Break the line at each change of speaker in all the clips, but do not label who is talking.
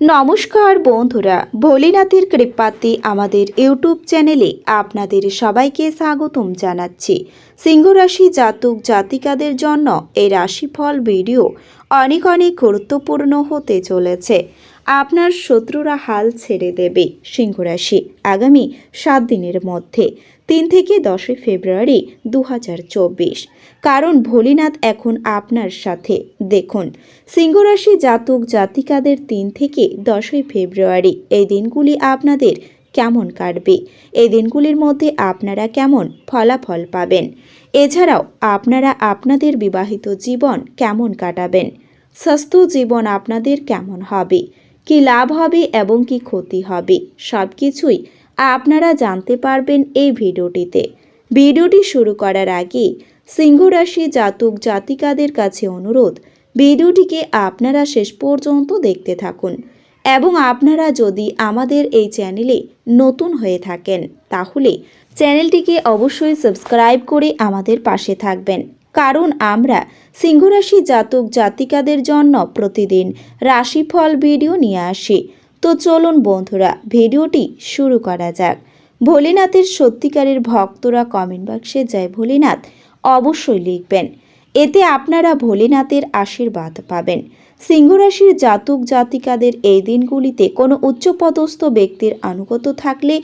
নমস্কার বন্ধুরা, ভোলেনাথের কৃপাতে আমাদের ইউটিউব চ্যানেলে আপনাদের সবাইকে স্বাগতম জানাচ্ছি। সিংহরাশি জাতক জাতিকাদের জন্য এই রাশিফল ভিডিও অনেক অনেক গুরুত্বপূর্ণ হতে চলেছে। আপনার শত্রুরা হাল ছেড়ে দেবে সিংহরাশি আগামী সাত দিনের মধ্যে, তিন থেকে দশই ফেব্রুয়ারি দু হাজার চব্বিশ। কারণ ভোলেনাথ এখন আপনার সাথে। দেখুন সিংহরাশি জাতক জাতিকাদের তিন থেকে দশই ফেব্রুয়ারি, এই দিনগুলি আপনাদের কেমন কাটবে? এই দিনগুলির মধ্যে আপনারা কেমন ফলাফল পাবেন? এছাড়াও আপনারা আপনাদের বিবাহিত জীবন কেমন কাটাবেন? স্বাস্থ্য জীবন আপনাদের কেমন হবে? কি লাভ হবে এবং কি ক্ষতি হবে? সব কিছুই আপনারা জানতে পারবেন এই ভিডিওটিতে। ভিডিওটি শুরু করার আগে সিংহ রাশি জাতক জাতিকাদের কাছে অনুরোধ, ভিডিওটিকে আপনারা শেষ পর্যন্ত দেখতে থাকুন এবং আপনারা যদি আমাদের এই চ্যানেলে নতুন হয়ে থাকেন, তাহলে চ্যানেলটিকে অবশ্যই সাবস্ক্রাইব করে আমাদের পাশে থাকবেন। কারণ আমরা সিংহরাশি জাতক জাতিকাদের জন্য প্রতিদিন রাশিফল ভিডিও নিয়ে আসি। তো চলুন বন্ধুরা, ভিডিওটি শুরু করা যাক। ভোলেনাথের সত্যিকারের ভক্তরা কমেন্ট বাক্সে জয় ভোলেনাথ অবশ্যই লিখবেন। এতে আপনারা ভোলেনাথের আশীর্বাদ পাবেন। সিংহরাশির জাতক জাতিকাদের এই দিনগুলিতে কোনো উচ্চপদস্থ ব্যক্তির আনুগত থাকলে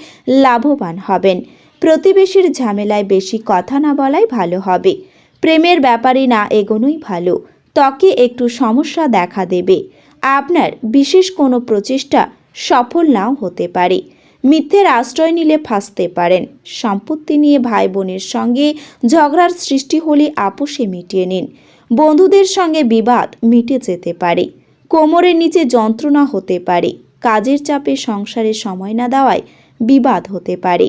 লাভবান হবেন। প্রতিবেশীর ঝামেলায় বেশি কথা না বলাই ভালো হবে। প্রেমের ব্যাপারে না এগোনোই ভালো। ত্বকে একটু সমস্যা দেখা দেবে। আপনার বিশেষ কোনো প্রচেষ্টা সফল নাও হতে পারে। মিথ্যের আশ্রয় নিলে ফাঁসতে পারেন। সম্পত্তি নিয়ে ভাই বোনের সঙ্গে ঝগড়ার সৃষ্টি হলে আপোষে মিটিয়ে নিন। বন্ধুদের সঙ্গে বিবাদ মিটে যেতে পারে। কোমরের নিচে যন্ত্রণা হতে পারে। কাজের চাপে সংসারে সময় না দেওয়ায় বিবাদ হতে পারে।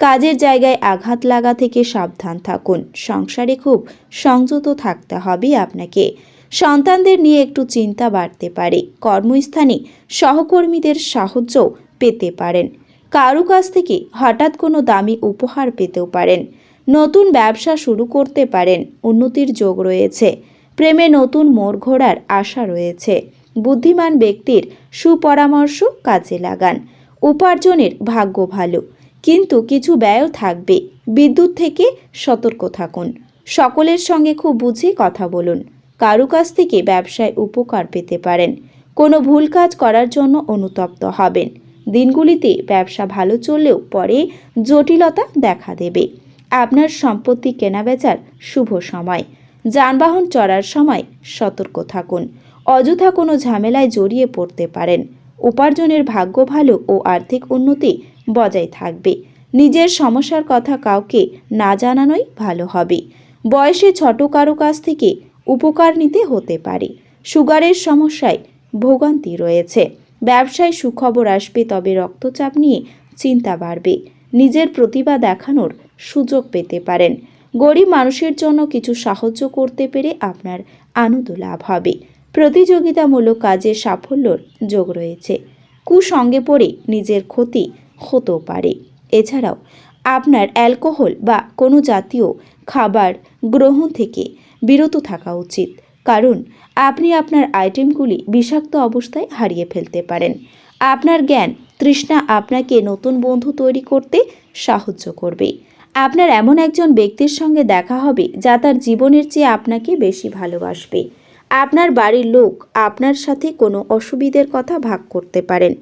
কাজের জায়গায় আঘাত লাগা থেকে সাবধান থাকুন। সংসারে খুব সংযত থাকতে হবে আপনাকে। সন্তানদের নিয়ে একটু চিন্তা বাড়তে পারে। কর্মস্থানে সহকর্মীদের সাহায্য পেতে পারেন। কারও কাছ থেকে হঠাৎ কোনো দামি উপহার পেতেও পারেন। নতুন ব্যবসা শুরু করতে পারেন। উন্নতির যোগ রয়েছে। প্রেমে নতুন মোড় ঘোরার আশা রয়েছে। বুদ্ধিমান ব্যক্তির সুপরামর্শ কাজে লাগান। উপার্জনের ভাগ্য ভালো। কিন্তু কিছু ব্যয়ও থাকবে। বিদ্যুৎ থেকে সতর্ক থাকুন। সকলের সঙ্গে খুব বুঝে কথা বলুন। কারও কাছ থেকে ব্যবসায় উপকার পেতে পারেন। কোনো ভুল কাজ করার জন্য অনুতপ্ত হবেন। দিনগুলিতে ব্যবসা ভালো চললেও পরে জটিলতা দেখা দেবে। আপনার সম্পত্তি কেনাবেচার শুভ সময়। যানবাহন চড়ার সময় সতর্ক থাকুন। অযথা কোনো ঝামেলায় জড়িয়ে পড়তে পারেন। উপার্জনের ভাগ্য ভালো ও আর্থিক উন্নতি বজায় থাকবে। নিজের সমস্যার কথা কাউকে না জানানোই ভালো হবে। বয়সে ছোট কারও কাছ থেকে উপকার নিতে হতে পারে। সুগারের সমস্যায় ভোগান্তি রয়েছে। ব্যবসায় সুখবর আসবে, তবে রক্তচাপ নিয়ে চিন্তা বাড়বে। নিজের প্রতিভা দেখানোর সুযোগ পেতে পারেন। গরিব মানুষের জন্য কিছু সাহায্য করতে পেরে আপনার আনন্দ লাভ হবে। প্রতিযোগিতামূলক কাজে সাফল্যর যোগ রয়েছে। কুসঙ্গে পড়ে নিজের ক্ষতি হতেও পারে। এছাড়াও, আপনার অ্যালকোহল বা কোনো জাতীয় খাবার গ্রহণ থেকে বিরত থাকা উচিত। কারণ, আপনি আপনার আইটেমগুলি বিষাক্ত অবস্থায় হারিয়ে ফেলতে পারেন। আপনার জ্ঞান তৃষ্ণা আপনাকে নতুন বন্ধু তৈরি করতে সাহায্য করবে। আপনার এমন একজন ব্যক্তির সঙ্গে দেখা হবে যা তার জীবনের চেয়ে আপনাকে বেশি ভালোবাসবে। আপনার বাড়ির লোক আপনার সাথে কোনো অসুবিধের কথা ভাগ করতে পারেন।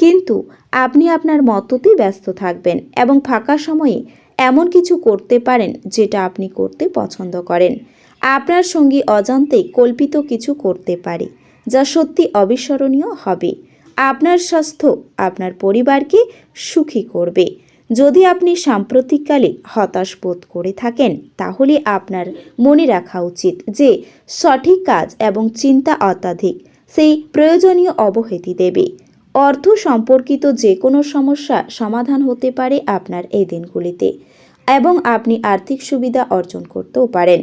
কিন্তু আপনি আপনার মততেই ব্যস্ত থাকবেন এবং ফাঁকা সময়ে এমন কিছু করতে পারেন যেটা আপনি করতে পছন্দ করেন। আপনার সঙ্গী অজান্তেই কল্পিত কিছু করতে পারে, যা সত্যি অবিস্মরণীয় হবে। আপনার স্বাস্থ্য আপনার পরিবারকে সুখী করবে। যদি আপনি সাম্প্রতিককালে হতাশ বোধ করে থাকেন, তাহলে আপনার মনে রাখা উচিত যে সঠিক কাজ এবং চিন্তা অত্যাধিক, সেই প্রয়োজনীয় অবহেতি দেবে। অর্থ সম্পর্কিত যে কোনো সমস্যা সমাধান হতে পারে আপনার এই দিনগুলিতে এবং আপনি আর্থিক সুবিধা অর্জন করতেও পারেন।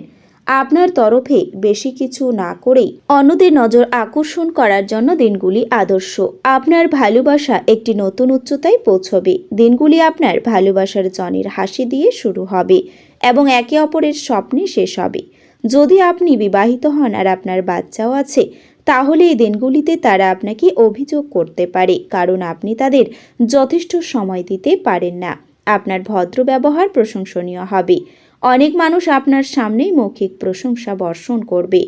আপনার তরফে বেশি কিছু না করেই অন্যদের নজর আকর্ষণ করার জন্য দিনগুলি আদর্শ। আপনার ভালোবাসা একটি নতুন উচ্চতায় পৌঁছবে। দিনগুলি আপনার ভালোবাসার জনের হাসি দিয়ে শুরু হবে এবং একে অপরের স্বপ্নে শেষ হবে। যদি আপনি বিবাহিত হন আর আপনার বাচ্চাও আছে তাহলে এই দিনগুলিতে তারা আপনাকে অভিযোগ করতে পারে, কারণ আপনি তাদের যথেষ্ট সময় দিতে পারেন না। আপনার ভদ্র ব্যবহার প্রশংসনীয় হবে। অনেক মানুষ আপনার সামনেই মৌখিক প্রশংসা বর্ষণ করবে।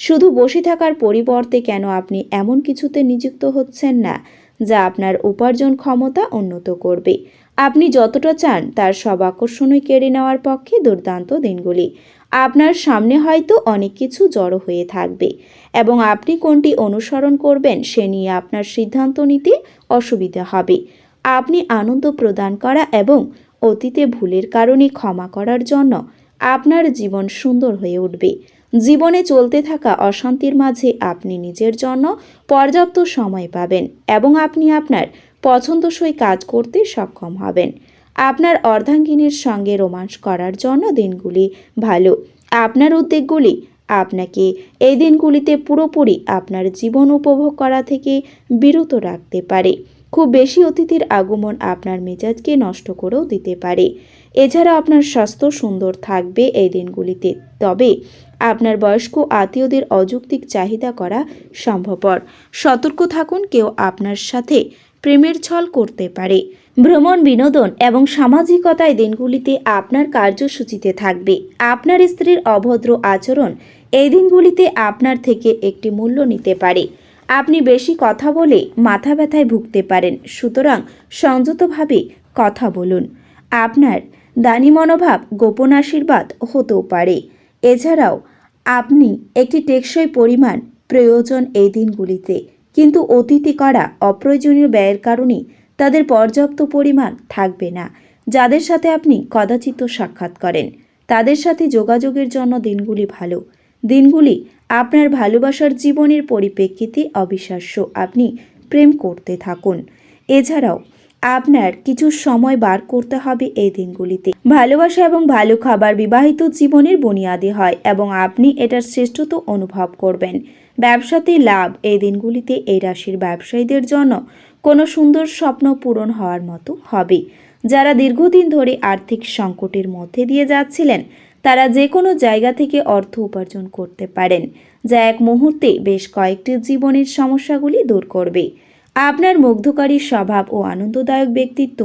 শুধু বসে থাকার পরিবর্তে কেন আপনি এমন কিছুতে নিযুক্ত হচ্ছেন না, যা আপনার উপার্জন ক্ষমতা উন্নত করবে? আপনি যতটা চান তার সব আকর্ষণই কেড়ে নেওয়ার পক্ষে দুর্দান্ত দিনগুলি। আপনার সামনে হয়তো অনেক কিছু জড়ো হয়ে থাকবে এবং আপনি কোনটি অনুসরণ করবেন সে নিয়ে আপনার সিদ্ধান্ত নিতে অসুবিধা হবে। আপনি আনন্দ প্রদান করা এবং অতীতে ভুলের কারণে ক্ষমা করার জন্য আপনার জীবন সুন্দর হয়ে উঠবে। জীবনে চলতে থাকা অশান্তির মাঝে আপনি নিজের জন্য পর্যাপ্ত সময় পাবেন এবং আপনি আপনার পছন্দসই কাজ করতে সক্ষম হবেন। আপনার অর্ধাঙ্গিনীর সঙ্গে রোমান্স করার জন্য দিনগুলি ভালো। আপনার উদ্বেগগুলি আপনাকে এই দিনগুলিতে পুরোপুরি আপনার জীবন উপভোগ করা থেকে বিরত রাখতে পারে। খুব বেশি অতিথির আগমন আপনার মেজাজকে নষ্ট করেও দিতে পারে। এছাড়া আপনার স্বাস্থ্য সুন্দর থাকবে এই দিনগুলিতে। তবে আপনার বয়স্ক আত্মীয়দের অযৌক্তিক চাহিদা করা সম্ভবপর। সতর্ক থাকুন, কেউ আপনার সাথে প্রেমের ছল করতে পারে। ভ্রমণ, বিনোদন এবং সামাজিকতায় দিনগুলিতে আপনার কার্যসূচিতে থাকবে। আপনার স্ত্রীর অভদ্র আচরণ এই দিনগুলিতে আপনার থেকে একটি মূল্য নিতে পারে। আপনি বেশি কথা বলে মাথা ব্যথায় ভুগতে পারেন। সুতরাং সংযতভাবে কথা বলুন। আপনার দানি মনোভাব গোপন আশীর্বাদ হতেও পারে। এছাড়াও আপনি একটি টেকসই পরিমাণ প্রয়োজন এই দিনগুলিতে। কিন্তু অতীতে করা অপ্রয়োজনীয় ব্যয়ের কারণে তাদের পর্যাপ্ত পরিমাণ থাকবে না, যাদের সাথে আপনি কদাচিত সাক্ষাৎ করেন। তাদের সাথে যোগাযোগের জন্য দিনগুলি ভালো। দিনগুলি আপনার ভালোবাসার জীবনের পরিপ্রেক্ষিতে অবিশ্বাস্য। আপনি প্রেম করতে থাকুন। এছাড়াও আপনার কিছু সময় বার করতে হবে এই দিনগুলিতে। ভালোবাসা এবং ভালো খাবার বিবাহিত জীবনের বুনিয়াদী হয় এবং আপনি এটার শ্রেষ্ঠত্ব অনুভব করবেন। ব্যবসাতে লাভ। এই দিনগুলিতে এই রাশির ব্যবসায়ীদের জন্য কোনো সুন্দর স্বপ্ন পূরণ হওয়ার মতো হবে। যারা দীর্ঘদিন ধরে আর্থিক সংকটের মধ্যে দিয়ে যাচ্ছিলেন, তারা যে কোনো জায়গা থেকে অর্থ উপার্জন করতে পারেন, যা এক মুহূর্তে বেশ কয়েকটি জীবনের সমস্যাগুলি দূর করবে। আপনার মুগ্ধকারী স্বভাব ও আনন্দদায়ক ব্যক্তিত্ব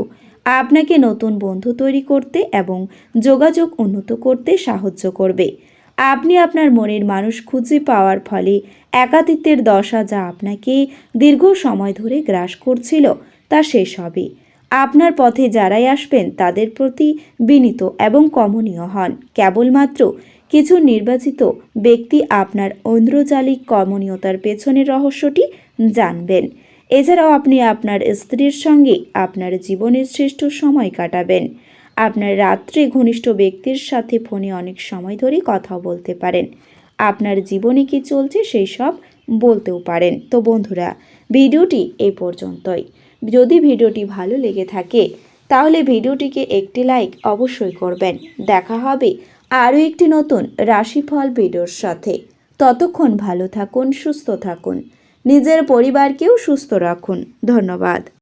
আপনাকে নতুন বন্ধু তৈরি করতে এবং যোগাযোগ উন্নত করতে সাহায্য করবে। আপনি আপনার মনের মানুষ খুঁজে পাওয়ার ফলে একাতিত্বের দশা যা আপনাকে দীর্ঘ সময় ধরে গ্রাস করছিল, তা শেষ হবে। আপনার পথে যারাই আসবেন, তাদের প্রতি বিনীত এবং কমনীয় হন। কেবলমাত্র কিছু নির্বাচিত ব্যক্তি আপনার ঐন্দ্রজালিক কমনীয়তার পেছনের রহস্যটি জানবেন। এছাড়াও আপনি আপনার স্ত্রীর সঙ্গে আপনার জীবনের শ্রেষ্ঠ সময় কাটাবেন। আপনার রাত্রে ঘনিষ্ঠ ব্যক্তির সাথে ফোনে অনেক সময় ধরে কথা বলতে পারেন। আপনার জীবনে কি চলছে সেই সব বলতেও পারেন। তো বন্ধুরা, ভিডিওটি এই পর্যন্তই। যদি ভিডিওটি ভালো লেগে থাকে, তাহলে ভিডিওটিকে একটি লাইক অবশ্যই করবেন। দেখা হবে আরও একটি নতুন রাশিফল ভিডিওর সাথে। ততক্ষণ ভালো থাকুন, সুস্থ থাকুন। নিজের পরিবারকেও সুস্থ রাখুন। ধন্যবাদ।